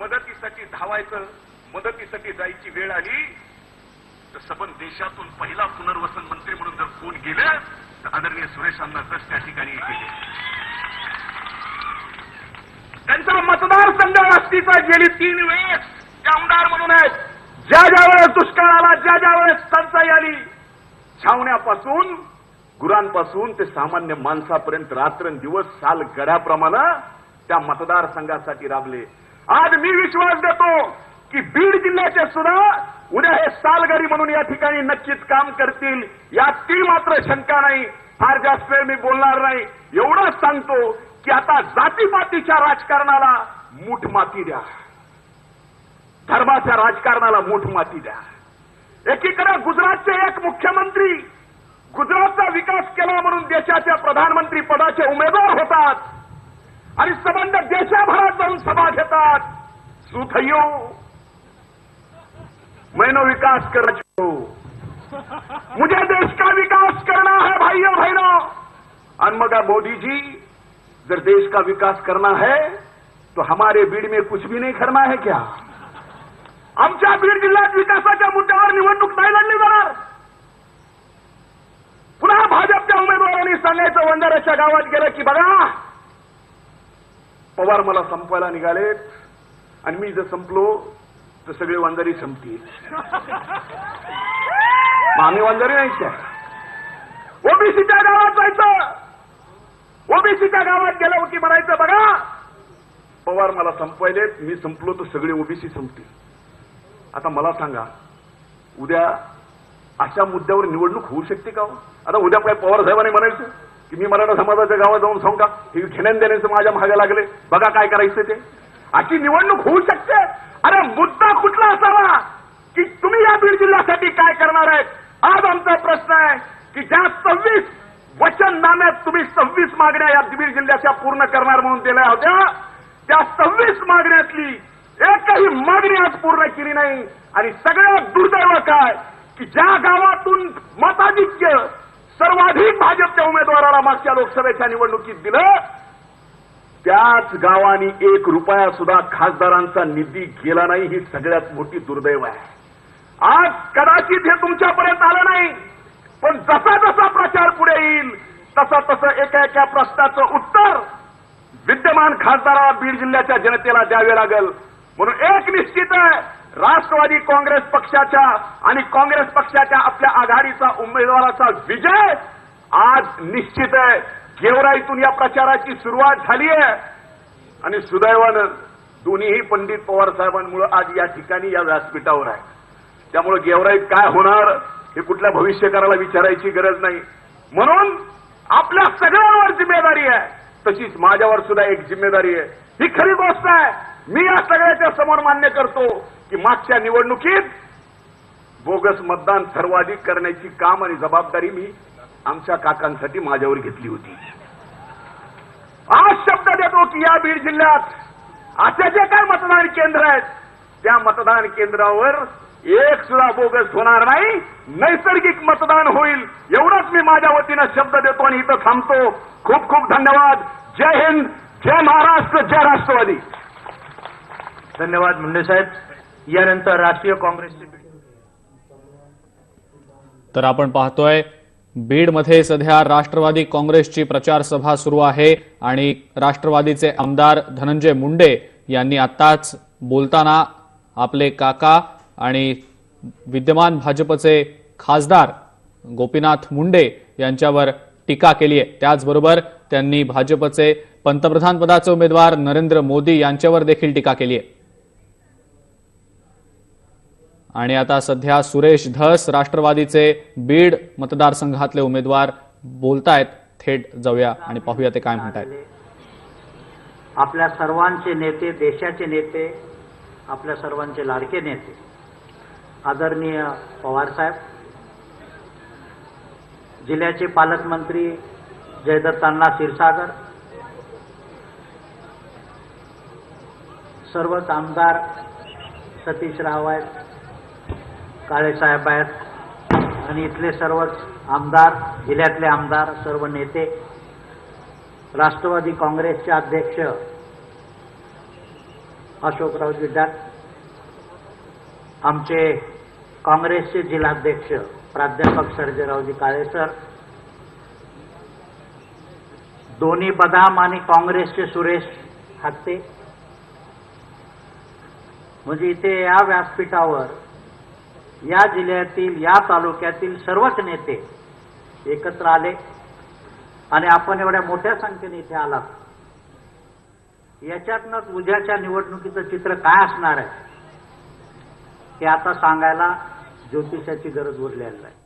मदतीसाठी धावायचं मदतीसाठी जायची वेळ आली तर सबन देशातून पहिला पुनर्वसन मंत्री म्हणून जर कोण गेलं तर आदरणीय सुरेशांना तस त्या ठिकाणी त्यांचा मतदारसंघ वस्तीचा गेली तीन वेळेस ते आमदार म्हणून आहेत. ज्या ज्या वेळेस दुष्काळ आला ज्या ज्या वेळेस टंचाई आली छावण्यापासून गुरांपासून ते सामान्य माणसापर्यंत रात्रंदिवस साल गड्याप्रमाणे त्या मतदारसंघासाठी राबले. आज मी विश्वास देतो की बीड जिल्ह्याचे सुद्धा उद्या हे सालगरी म्हणून या ठिकाणी नक्कीच काम करतील. यात ती मात्र शंका नाही. फार जास्त वेळ मी बोलणार नाही. एवढंच सांगतो की आता जातीपातीच्या राजकारणाला मूठ माती द्या. धर्माच्या राजकारणाला मूठ माती द्या. एकीकडे गुजरातचे एक मुख्यमंत्री गुजरातचा विकास केला म्हणून देशाच्या प्रधानमंत्री पदाचे उमेदवार होतात. आणि संबंध देशाभरात जाऊन सभा घेतात. सुथयो मैनो विकास करना मुझे देश का विकास करना है भाइयों बहनों. और मगर मोदी जी जर देश का विकास करना है तो हमारे बीड में कुछ भी नहीं करना है क्या? आमच्या बीड जिल्ह्यात विकासाच्या मुद्द्यावर निवडणूक नाही लढली जाणार. पुन्हा भाजपच्या उमेदवारांनी सांगायचं वंजाराच्या गावात गेलं की बघा पवार मला संपवायला निघालेत. आणि मी जर संपलो तर सगळे वंजारी संपतील. आम्ही वंजारी नाही त्या ओबीसीच्या गावात जायचं. ओबीसीच्या गावात गेलं की म्हणायचं बघा पवार मला संपवायलेत मी संपलो तर सगळे ओबीसी संपतील. आता मला सांगा उद्या अशा मुद्द्यावर निवडणूक होऊ शकते का हो? आता उद्या काय पवार साहेबांनी म्हणायचं? की मी मराठा समाजाच्या गावात जाऊन सांगू का हे घेण्यान देण्याचं माझ्या मागे लागले. बघा काय करायचं ते. अशी निवडणूक होऊ शकते. अरे मुद्दा कुठला असावा? की तुम्ही या बीड जिल्ह्यासाठी काय करणार आहेत? आज आमचा प्रश्न आहे की ज्या सव्वीस वचननाम्यात तुम्ही सव्वीस मागण्या या बीड जिल्ह्याच्या पूर्ण करणार म्हणून दिल्या होत्या त्या सव्वीस मागण्यातली एकही मागणी आज पूर्ण केली नाही. आणि सगळ्यात दुर्दैव काय? की ज्या गावातून मताधिक्य सर्वाधिक भाजपच्या उमेदवाराला मागच्या लोकसभेच्या निवडणुकीत दिलं. त्याच गावानी एक रुपया सुद्धा खासदारांचा निधी गेला नाही ही सगळ्यात मोठी दुर्दैव आहे. आज कदाचित हे तुमच्यापर्यंत आलं नाही पण जसा जसा प्रचार पुढे येईल तसा तसं एका एका प्रश्नाचं उत्तर विद्यमान खासदाराला बीड जिल्ह्याच्या जनतेला द्यावे लागेल. म्हणून एक निश्चित आहे राष्ट्रवादी काँग्रेस पक्षाच्या आणि काँग्रेस पक्षाच्या आपल्या आघाडीचा उमेदवाराचा विजय आज निश्चित आहे. गेवराईतून या प्रचाराची सुरुवात झाली आहे. आणि सुदैवानं दोन्हीही पंडित पवार साहेबांमुळे आज या ठिकाणी या व्यासपीठावर आहे. त्यामुळे गेवराईत काय होणार हे कुठल्या भविष्यकाराला विचारायची गरज नाही. म्हणून आपल्या सगळ्यांवर जिम्मेदारी आहे. तशीच माझ्यावर सुद्धा एक जिम्मेदारी आहे. ही खरी गोष्ट आहे. मी या सगळ्याच्या समोर मान्य करतो की मागच्या निवडणुकीत बोगस मतदान सर्वाधिक करण्याची काम आणि जबाबदारी मी आमच्या काकांसाठी माझ्यावर घेतली होती. आज शब्द देतो की या बीड जिल्ह्यात असे जे काय मतदान केंद्र आहेत त्या मतदान केंद्रावर एक सुद्धा बोगस होणार नाही नैसर्गिक मतदान होईल एवढंच मी माझ्या वतीनं शब्द देतो आणि इथं थांबतो. खूप खूप धन्यवाद. जय हिंद जय महाराष्ट्र जय राष्ट्रवादी. धन्यवाद मुंडे साहेब. यानंतर राष्ट्रीय काँग्रेसचे तर आपण पाहतोय बीडमध्ये सध्या राष्ट्रवादी काँग्रेसची प्रचार सभा सुरू आहे आणि राष्ट्रवादीचे आमदार धनंजय मुंडे यांनी आताच बोलताना आपले काका आणि विद्यमान भाजपचे खासदार गोपीनाथ मुंडे यांच्यावर टीका केली आहे. त्याचबरोबर त्यांनी भाजपचे पंतप्रधान पदाचे उमेदवार नरेंद्र मोदी यांच्यावर देखील टीका केली आहे. आणि आता सध्या सुरेश धस राष्ट्रवादीचे बीड मतदारसंघातले उमेदवार बोलतायत. थेट जाऊया आणि पाहूया ते काय म्हणतायत. आपल्या सर्वांचे नेते देशाचे नेते आपल्या सर्वांचे लाडके नेते. आदरणीय पवार साहेब जिल्ह्याचे पालकमंत्री जयदत्तांना क्षीरसागर सर्वच आमदार सतीश राव आहेत काळेसाहेब आहेत. आणि इथले सर्वच आमदार जिल्ह्यातले आमदार सर्व नेते राष्ट्रवादी काँग्रेसचे अध्यक्ष अशोकराव जिड्डाट आमचे काँग्रेसचे जिल्हाध्यक्ष प्राध्यापक सर्जेरावजी काळे सर दोन्ही बदाम आणि काँग्रेसचे सुरेश हत्ते. म्हणजे इथे या व्यासपीठावर या जिल्ह्यातील या तालुक्यातील सर्वच नेते एकत्र आले. आणि आपण एवढ्या मोठ्या संख्येने इथे आलात. याच्यातनंच उद्याच्या निवडणुकीचं चित्र काय असणार आहे हे आता सांगायला ज्योतिषाची गरज उरलेली आहे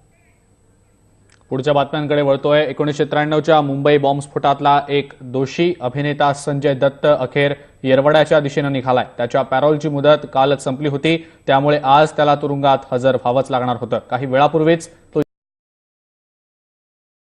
पुढच्या बातम्यांकडे वळतोय. एकोणीसशे त्र्याण्णवच्या मुंबई बॉम्बस्फोटातला एक दोषी अभिनेता संजय दत्त अखेर येरवड्याच्या दिशेनं निघालाय. त्याच्या पॅरोलची मुदत कालच संपली होती. त्यामुळे आज त्याला तुरुंगात हजर व्हावंच लागणार होतं. काही वेळापूर्वीच तो